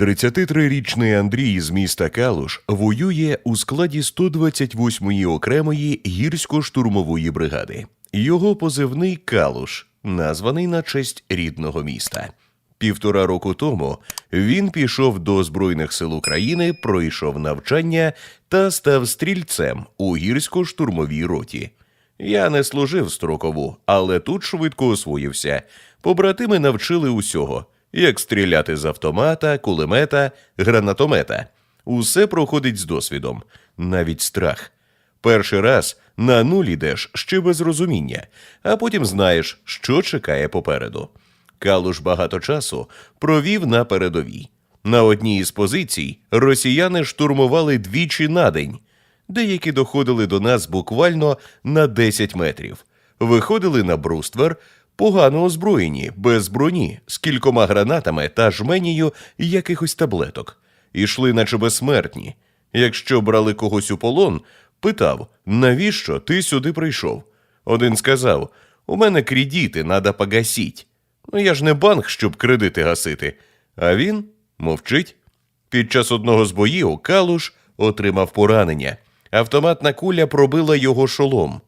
33-річний Андрій з міста Калуш воює у складі 128-ї окремої гірсько-штурмової бригади. Його позивний Калуш, названий на честь рідного міста. Півтора року тому він пішов до Збройних сил України, пройшов навчання та став стрільцем у гірсько-штурмовій роті. Я не служив строкову, але тут швидко освоївся. Побратими навчили усього: як стріляти з автомата, кулемета, гранатомета. Усе проходить з досвідом, навіть страх. Перший раз на нуль ідеш ще без розуміння, а потім знаєш, що чекає попереду. Калуш багато часу провів на передовій. На одній із позицій росіяни штурмували двічі на день. Деякі доходили до нас буквально на 10 метрів. Виходили на бруствер, погано озброєні, без броні, з кількома гранатами та жменією якихось таблеток. Ішли, наче безсмертні. Якщо брали когось у полон, питав, навіщо ти сюди прийшов? Один сказав: У мене кредити, надо погасіть. Ну я ж не банк, щоб кредити гасити. А він мовчить. Під час одного з боїв Калуш отримав поранення. Автоматна куля пробила його шолом.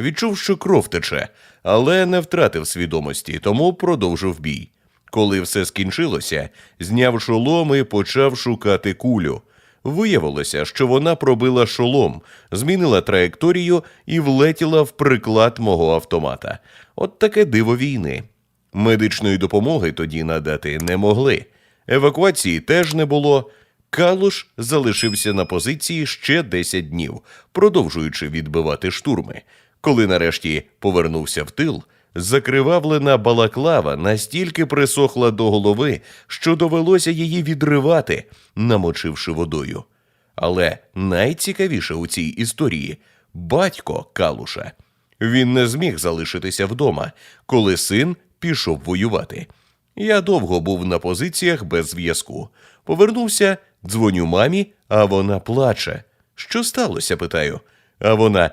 Відчув, що кров тече, але не втратив свідомості, тому продовжив бій. Коли все скінчилося, зняв шолом і почав шукати кулю. Виявилося, що вона пробила шолом, змінила траєкторію і влетіла в приклад мого автомата. От таке диво війни. Медичної допомоги тоді надати не могли. Евакуації теж не було. Калуш залишився на позиції ще 10 днів, продовжуючи відбивати штурми. Коли нарешті повернувся в тил, закривавлена балаклава настільки присохла до голови, що довелося її відривати, намочивши водою. Але найцікавіше у цій історії батько Калуша. Він не зміг залишитися вдома, коли син пішов воювати. Я довго був на позиціях без зв'язку. Повернувся, дзвоню мамі, а вона плаче. Що сталося? питаю. А вона.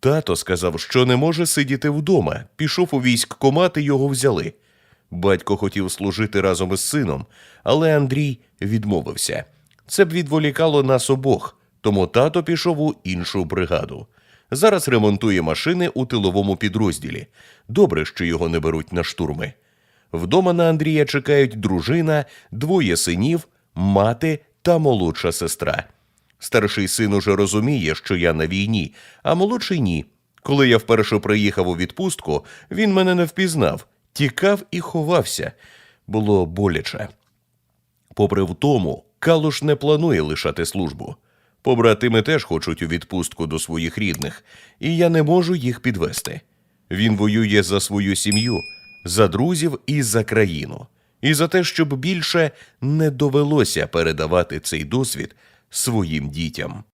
Тато сказав, що не може сидіти вдома. Пішов у військкомат і його взяли. Батько хотів служити разом із сином, але Андрій відмовився. Це б відволікало нас обох, тому тато пішов у іншу бригаду. Зараз ремонтує машини у тиловому підрозділі. Добре, що його не беруть на штурми. Вдома на Андрія чекають дружина, двоє синів, мати та молодша сестра. Старший син уже розуміє, що я на війні, а молодший ні. Коли я вперше приїхав у відпустку, він мене не впізнав, тікав і ховався. Було боляче. Попри втому, Калуш не планує лишати службу. Побратими теж хочуть у відпустку до своїх рідних, і я не можу їх підвести. Він воює за свою сім'ю, за друзів і за країну, і за те, щоб більше не довелося передавати цей досвід своїм дітям.